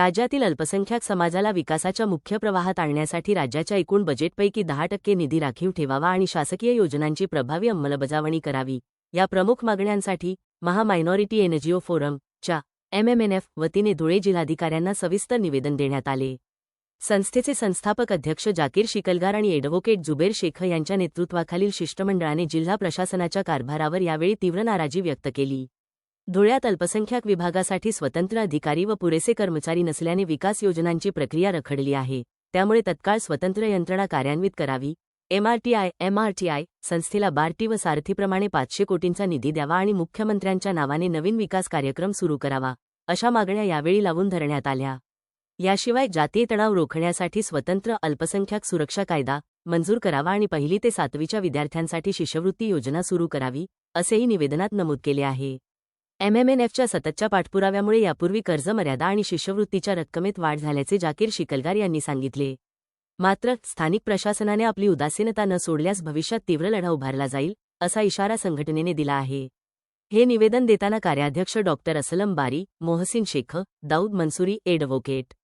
राज्यातील अल्पसंख्याक समाजाला विकासाच्या मुख्य प्रवाहात आणण्यासाठी राज्याच्या एकूण बजेटपैकी दहा टक्के निधी राखीव ठेवावा आणि शासकीय योजनांची प्रभावी अंमलबजावणी करावी. या प्रमुख मागण्यांसाठी महामायनॉरिटी एनजीओ फोरम च्या एमएमएनएफ वतीने धुळे जिल्हाधिकाऱ्यांना सविस्तर निवेदन देण्यात आले. संस्थेचे संस्थापक अध्यक्ष जाकीर शिकलगार आणि एडव्होकेट जुबेर शेख यांच्या नेतृत्वाखालील शिष्टमंडळाने जिल्हा प्रशासनाच्या कारभारावर यावेळी तीव्र नाराजी व्यक्त केली. धुळ्यात अल्पसंख्याक विभागासाठी स्वतंत्र अधिकारी व पुरेसे कर्मचारी नसल्याने विकास योजनांची प्रक्रिया रखडली आहे. त्यामुळे तत्काळ स्वतंत्र यंत्रणा कार्यान्वित करावी. एमआरटीआय एमआरटीआय संस्थेला बार्टी व सारथीप्रमाणे पाचशे कोटींचा निधी द्यावा आणि मुख्यमंत्र्यांच्या नावाने नवीन विकास कार्यक्रम सुरू करावा अशा मागण्या यावेळी लावून धरण्यात आल्या. याशिवाय जातीय तणाव रोखण्यासाठी स्वतंत्र अल्पसंख्याक सुरक्षा कायदा मंजूर करावा आणि पहिली ते सातवीच्या विद्यार्थ्यांसाठी शिष्यवृत्ती योजना सुरू करावी असेही निवेदनात नमूद केले आहे. एमएमएनएफच्या सततच्या पाठपुराव्यामुळे यापूर्वी कर्जमर्यादा आणि शिष्यवृत्तीच्या रक्कमेत वाढ झाल्याचे जाकीर शिकलगार यांनी सांगितले. मात्र स्थानिक प्रशासनाने आपली उदासीनता न सोडल्यास भविष्यात तीव्र लढा उभारला जाईल असा इशारा संघटनेने दिला आहे. हे निवेदन देताना कार्याध्यक्ष डॉक्टर असलम बारी मोहसिन शेख दाऊद मनसुरी एडव्होकेट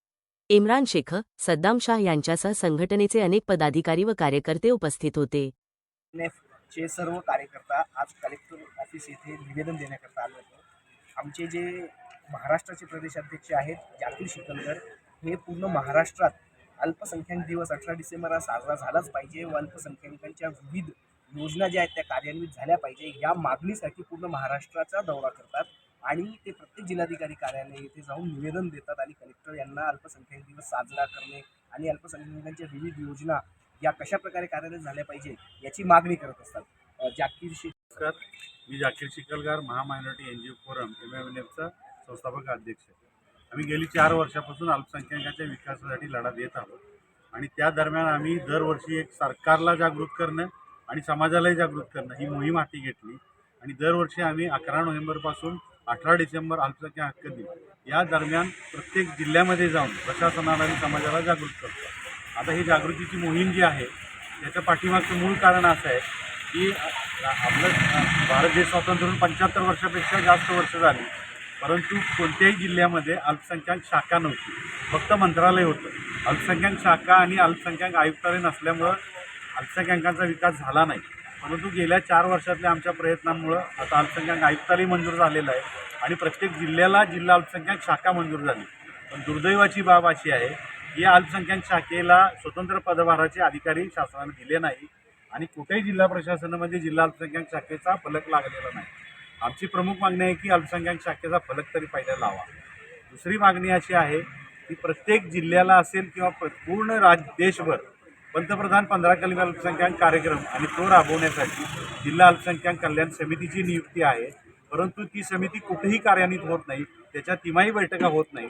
इम्रान शेख सद्दाम शाह यांच्यासह संघटनेचे अनेक पदाधिकारी व कार्यकर्ते उपस्थित होते. चे सर्व कार्यकर्ता आज कलेक्टर ऑफिस येथे निवेदन देण्याकरता आले होते. आमचे जे महाराष्ट्राचे प्रदेशाध्यक्ष आहेत जाकीर शिकंदर हे पूर्ण महाराष्ट्रात अल्पसंख्याक दिवस अठरा डिसेंबर हा साजरा झालाच पाहिजे व अल्पसंख्याकांच्या विविध योजना ज्या आहेत त्या कार्यान्वित झाल्या पाहिजे. या मागणीसाठी पूर्ण महाराष्ट्राचा दौरा करतात आणि ते प्रत्येक जिल्हाधिकारी कार्यालय येथे जाऊन निवेदन देतात आणि कलेक्टर यांना अल्पसंख्याक दिवस साजरा करणे आणि अल्पसंख्याकांच्या विविध योजना या कशा प्रकारे कार्यरत झाल्या पाहिजे याची मागणी करत असतात. अ, जाकीर नमस्कार. मी Zakir Shikalgar महामायनॉरिटी N G O forum M M N एफचा संस्थापक अध्यक्ष आम्ही गेली चार वर्षापासून अल्पसंख्याकांच्या विकासासाठी लढा देत आहोत. आणि त्या दरम्यान आम्ही दरवर्षी एक सरकारला जागृत करणं आणि समाजालाही जागृत करणं ही मोहीम हाती घेतली. आणि दरवर्षी आम्ही अकरा नोव्हेंबरपासून अठरा डिसेंबर अल्पसंख्याक हक्क दिन या दरम्यान प्रत्येक जिल्ह्यामध्ये जाऊन प्रशासनाला आणि समाजाला जागृत करतो. आता ही जागृतीची मोहीम जी आहे त्याच्या पाठीमागचं मूळ कारण असं आहे की आपलं भारत देश स्वातंत्र्य पंच्याहत्तर वर्षापेक्षा जास्त वर्ष झाली. परंतु कोणत्याही जिल्ह्यामध्ये अल्पसंख्याक शाखा नव्हती. फक्त मंत्रालय होतं. अल्पसंख्याक शाखा आणि अल्पसंख्याक आयुक्तालय नसल्यामुळं अल्पसंख्याकांचा विकास झाला नाही. परंतु गेल्या चार वर्षातल्या आमच्या प्रयत्नांमुळं आता अल्पसंख्याक आयुक्तालय मंजूर झालेलं आहे आणि प्रत्येक जिल्ह्याला जिल्हा अल्पसंख्याक शाखा मंजूर झाली. पण दुर्दैवाची बाब अशी आहे की या अल्पसंख्याक शाखेला स्वतंत्र पदभाराचे अधिकारी शासनाने दिले नाही. आणि कुठेही जिल्हा प्रशासनामध्ये म्हणजे जिल्हा अल्पसंख्याक शाखेचा फलक लागलेला नाही. आमची प्रमुख मागणी आहे की अल्पसंख्याक शाखेचा फलक तरी पहिला लावा. दुसरी मागणी अशी आहे की प्रत्येक जिल्ह्याला असेल किंवा पूर्ण राज देशभर पंतप्रधान पंधरा कलमी अल्पसंख्याक कार्यक्रम आणि तो राबवण्यासाठी जिल्हा अल्पसंख्याक कल्याण समितीची नियुक्ती आहे. परंतु ती समिती कुठेही कार्यान्वित होत नाही. त्याच्या तिमाही बैठका होत नाही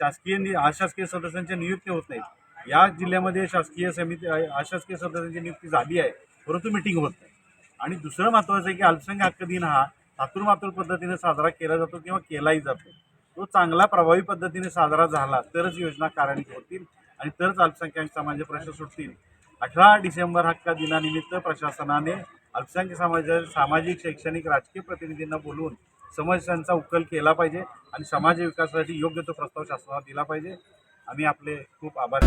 शासकीय नि अशासकीय सदस्यांच्या नियुक्ती होत नाहीत. या जिल्ह्यामध्ये शासकीय समिती अशासकीय सदस्यांची नियुक्ती झाली आहे परंतु मिटिंग होत नाही. आणि दुसरं महत्त्वाचं आहे की अल्पसंख्य हक्क दिन हा थातूरमातूर पद्धतीने साजरा केला जातो किंवा केलाही जातो. तो चांगला प्रभावी पद्धतीने साजरा झाला तरच योजना कार्यान्वित होतील आणि तरच अल्पसंख्याक समाजाचे प्रश्न सुटतील. अठरा डिसेंबर हक्क दिनानिमित्त प्रशासनाने अल्पसंख्य समाजा सामाजिक शैक्षणिक राजकीय प्रतिनिधींना बोलवून समस्यांचा उकल केला पाहिजे आणि समाज विकासासाठी योग्य तो प्रस्ताव शासनाला दिला पाहिजे. आम्ही आपले खूप आभार